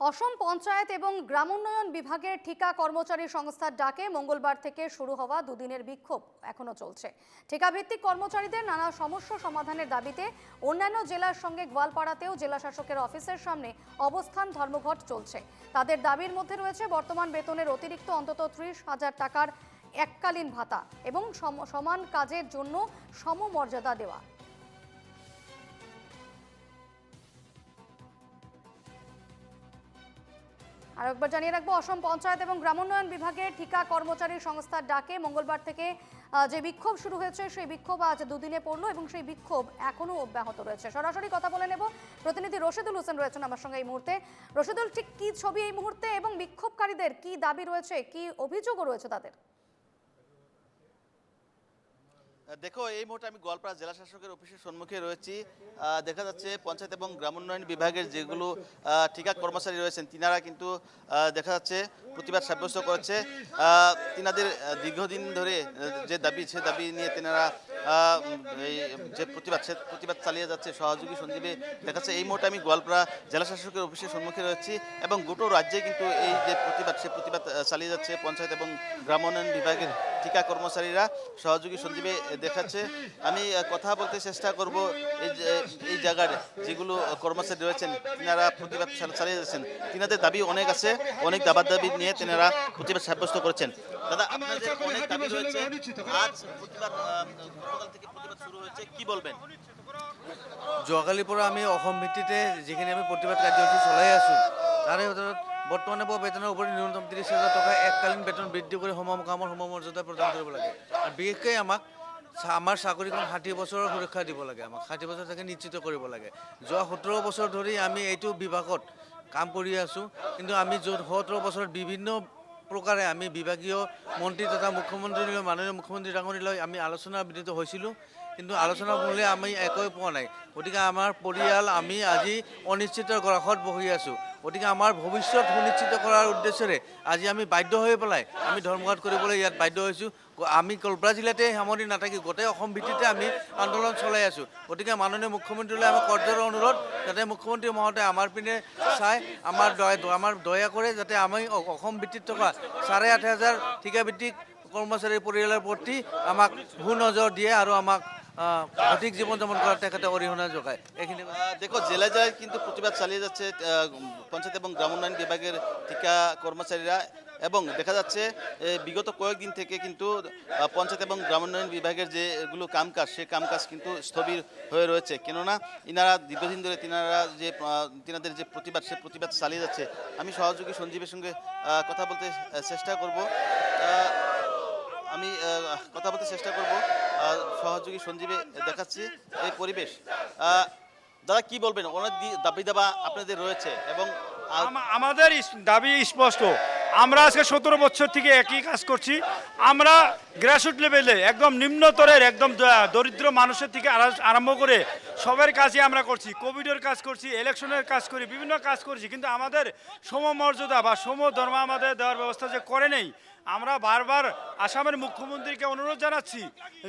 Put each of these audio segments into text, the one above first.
অসম পঞ্চায়েত এবং গ্রামোন্নয়ন বিভাগের ঠিকা কর্মচারী সংস্থার ডাকে মঙ্গলবার থেকে শুরু হওয়া দুদিনের বিক্ষোভ এখনও চলছে। ঠিকাভিত্তিক কর্মচারীদের নানা সমস্যা সমাধানের দাবিতে অন্যান্য জেলার সঙ্গে গোয়ালপাড়াতেও জেলা শাসকের অফিসের সামনে অবস্থান ধর্মঘট চলছে। তাদের দাবির মধ্যে রয়েছে বর্তমান বেতনের অতিরিক্ত অন্তত ত্রিশ হাজার টাকার এককালীন ভাতা এবং সম- সমান কাজের জন্য সমমর্যাদা দেওয়া। আর একবার জানিয়ে রাখব, অসম পঞ্চায়েত এবং গ্রামোন্নয়ন বিভাগের ঠিকা কর্মচারী সংস্থার ডাকে মঙ্গলবার থেকে যে বিক্ষোভ শুরু হয়েছে, সেই বিক্ষোভ আজ দুদিনে পড়ল এবং সেই বিক্ষোভ এখনও অব্যাহত রয়েছে। সরাসরি কথা বলে নেব, প্রতিনিধি রশিদুল হোসেন রয়েছেন আমার সঙ্গে এই মুহূর্তে। রশিদুল, ঠিক কী ছবি এই মুহূর্তে এবং বিক্ষোভকারীদের কি দাবি রয়েছে, কি অভিযোগও রয়েছে তাদের? দেখো, এই মুহূর্তে আমি গোয়ালপাড়া জেলা শাসকের অফিসের সম্মুখে রয়েছি। দেখা যাচ্ছে পঞ্চায়েত এবং গ্রামোন্নয়ন বিভাগের যেগুলো ঠিকা কর্মচারী রয়েছেন, তিনারা কিন্তু দেখা যাচ্ছে প্রতিবাদ সাব্যস্ত করেছে। তিনাদের দীর্ঘদিন ধরে যে দাবি, সে দাবি নিয়ে তিনারা এই যে প্রতিবাদ, সে প্রতিবাদ চালিয়ে যাচ্ছে সহযোগী সঞ্জীবে। দেখা যাচ্ছে এই মুহূর্তে আমি গোয়ালপাড়া জেলা শাসকের অফিসের সম্মুখে রয়েছি এবং গোটো রাজ্যে কিন্তু এই যে প্রতিবাদ, সে প্রতিবাদ চালিয়ে যাচ্ছে পঞ্চায়েত এবং গ্রামোন্নয়ন বিভাগের ঠিকা কর্মচারীরা সহযোগী সঞ্জীবে দেখাচ্ছে। আমি কথা বলতে চেষ্টা করব এই এই জায়গার যেগুলো কর্মচারী রয়েছেন, তিনারা প্রতিবাদ চালিয়ে যাচ্ছেন। তিনাদের দাবি অনেক আছে, অনেক দাবার দাবি নিয়ে তিনারা প্রতিবাদ সাব্যস্ত করেছেন। দাদা, আপনাদের অনেক দাবি রয়েছে। আজ প্রতিবাদ গতকাল থেকে প্রতিবাদ শুরু হয়েছে, কি বলবেন? যোৱাকালিৰ পৰা আমি অসম ভিত্তিতে যিখিনি আমি প্ৰতিবাদ কাৰ্যসূচী চলাই আছোঁ তাৰে ভিতৰত বৰ্তমানে পোৱা বেতনৰ ওপৰত ন্যূনতম ত্ৰিছ হাজাৰ টকা এককালীন বেতন বৃদ্ধি কৰি সম কামৰ সমমৰ্যাদা প্ৰদান কৰিব লাগে। আৰু বিশেষকৈ আমাক আমাৰ চাকৰিখন ষাঠি বছৰৰ সুৰক্ষা দিব লাগে, আমাক ষাঠি বছৰ থাকে নিশ্চিত কৰিব লাগে। যোৱা সোতৰ বছৰ ধৰি আমি এইটো বিভাগত কাম কৰি আছোঁ, কিন্তু আমি য'ত সোতৰ বছৰত বিভিন্ন প্ৰকাৰে আমি বিভাগীয় মন্ত্ৰী তথা মুখ্যমন্ত্ৰীলৈ মাননীয় মুখ্যমন্ত্ৰী ডাঙৰীলৈ আমি আলোচনা বিনীত হৈছিলোঁ, কিন্তু আলোচনা মূলে আমি একোৱে পোৱা নাই। গতিকে আমাৰ পৰিয়াল আমি আজি অনিশ্চিত গৰাসত বহি আছোঁ। গতিকে আমাৰ ভৱিষ্যত সুনিশ্চিত কৰাৰ উদ্দেশ্যেৰে আজি আমি বাধ্য হৈ পেলাই আমি ধৰ্মঘাট কৰিবলৈ ইয়াত বাধ্য হৈছোঁ। আমি গোৱালপাৰা জিলাতে সামৰি নাথাকি, গোটেই অসম ভিত্তিতে আমি আন্দোলন চলাই আছোঁ। গতিকে মাননীয় মুখ্যমন্ত্ৰীলৈ আমাৰ কৰ্জৰ অনুৰোধ, যাতে মুখ্যমন্ত্ৰী মহোদয় আমাৰ পিনে চাই, আমাৰ আমাৰ দয়া কৰে, যাতে আমি অসম ভিত্তিত থকা চাৰে আঠ হাজাৰ ঠিকাভিত্তিক কৰ্মচাৰীৰ পৰিয়ালৰ প্ৰতি আমাক সু নজৰ দিয়ে আৰু আমাক সঠিক জীৱন যাপন কৰাত তেখেতে অৰিহণা যোগায়। আহ, দেখো জেলায় জেলায় কিন্তু প্রতিবাদ চালিয়ে যাচ্ছে পঞ্চায়েত এবং গ্রামোন্নয়ন বিভাগের ঠিকা কর্মচারীরা। এবং দেখা যাচ্ছে বিগত কয়েকদিন থেকে কিন্তু পঞ্চায়েত এবং গ্রামোন্নয়ন বিভাগের যেগুলো কামকাজ সে কামকাজ কিন্তু স্থবির হয়ে রয়েছে। কেননা ইনারা দীর্ঘদিন ধরে তিনারা যে তিনাদের যে প্রতিবাদ সে প্রতিবাদ চালিয়ে যাচ্ছে। আমি সহযোগী সঞ্জীবের সঙ্গে কথা বলতে চেষ্টা করব। আমি কথা বলতে চেষ্টা করব। সহযোগী সঞ্জীবে দেখাচ্ছি এই পরিবেশ। দাদা, কি বলবেন? অনেক দাবি দাবা আপনাদের রয়েছে এবং আমাদের দাবি স্পষ্ট। আমরা আজকে সতেরো বছর থেকে একই কাজ করছি। আমরা গ্রাসরুট লেভেলে একদম নিম্নতরের, একদম দরিদ্র মানুষের থেকে আরা- আরম্ভ করে সবার কাজই আমরা করছি। কোভিডের কাজ করছি ইলেকশনের কাজ করি, বিভিন্ন কাজ করছি। কিন্তু আমাদের সমমর্যাদা বা সম ধর্ম আমাদের দেওয়ার ব্যবস্থা যে করে নেই আমরা বারবার আসামের মুখ্যমন্ত্রীকে অনুরোধ জানাচ্ছি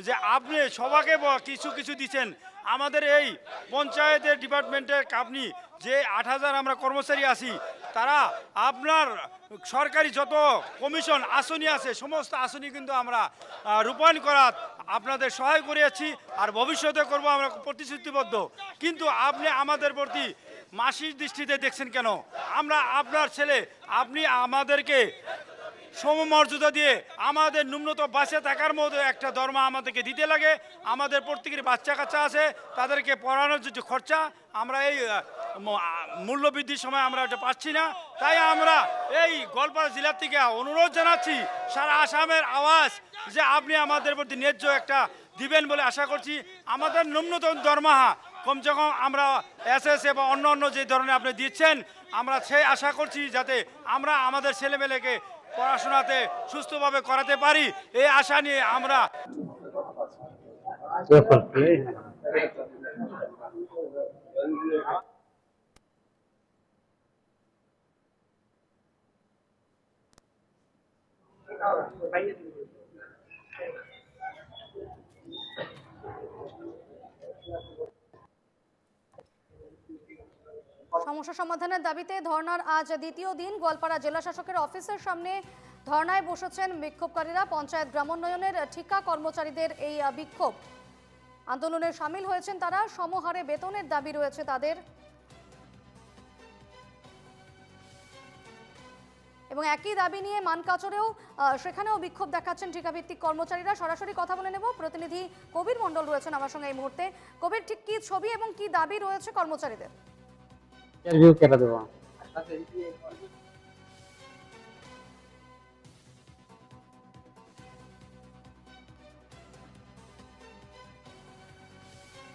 যে আপনি সবাকে কিছু কিছু দিচ্ছেন। আমাদের এই পঞ্চায়েতের ডিপার্টমেন্টের আপনি যে আট হাজার আমরা কর্মচারী আছি, তারা আপনার সরকারি যত কমিশন আসনি আছে, সমস্ত আসনি কিন্তু আমরা রূপায়ণ করার আপনাদের সহায় করিয়াছি আর ভবিষ্যতে করব আমরা প্রতিশ্রুতিবদ্ধ। কিন্তু আপনি আমাদের প্রতি মাসির দৃষ্টিতে দেখছেন কেন? আমরা আপনার ছেলে, আপনি আমাদেরকে সমমর্যাদা দিয়ে আমাদের ন্যূনতম বাসে থাকার মতো একটা দরমা আমাদেরকে দিতে লাগে। আমাদের প্রত্যেকের বাচ্চা কাচ্চা আছে, তাদেরকে পড়ানোর যে খরচা, আমরা এই মূল্যবৃদ্ধির সময় আমরা এটা পাচ্ছি না। তাই আমরা এই গোয়ালপাড়া জেলার থেকে অনুরোধ জানাচ্ছি, সারা আসামের আওয়াজ যে আপনি আমাদের প্রতি ন্যায্য একটা দিবেন বলে আশা করছি। আমাদের ন্যূনতম দরমাহা কমসে কম আমরা এস এস বা অন্য অন্য যে ধরনের আপনি দিচ্ছেন, আমরা সেই আশা করছি যাতে আমরা আমাদের ছেলেমেয়েকে পড়াশোনাতে সুস্থভাবে করাতে পারি এই আশা নিয়ে আমরা Thank you. সমস্যা সমাধানের দাবিতে ধর্নার আজ দ্বিতীয় দিন গোয়ালপাড়া জেলা শাসকের অফিসের সামনে ধর্নায় বসেছেন বিক্ষোভকারীরা। পঞ্চায়েত গ্রামোন্নয়নের ঠিকা কর্মচারীদের এই বিক্ষোভ। আন্দোলনে সামিল হয়েছেন তারা, সমহারে বেতনের দাবি রয়েছে তাদের। এবং একই দাবি নিয়ে মানকাচরেও সেখানেও বিক্ষোভ দেখাচ্ছেন ঠিকাভিত্তিক কর্মচারীরা। সরাসরি কথা বলে নেব, প্রতিনিধি কবির মণ্ডল রয়েছেন আমার সঙ্গে এই মুহূর্তে। কবির, ঠিক কি ছবি এবং কি দাবি রয়েছে কর্মচারীদের? ইন্টারভিউ কেটে দেবো।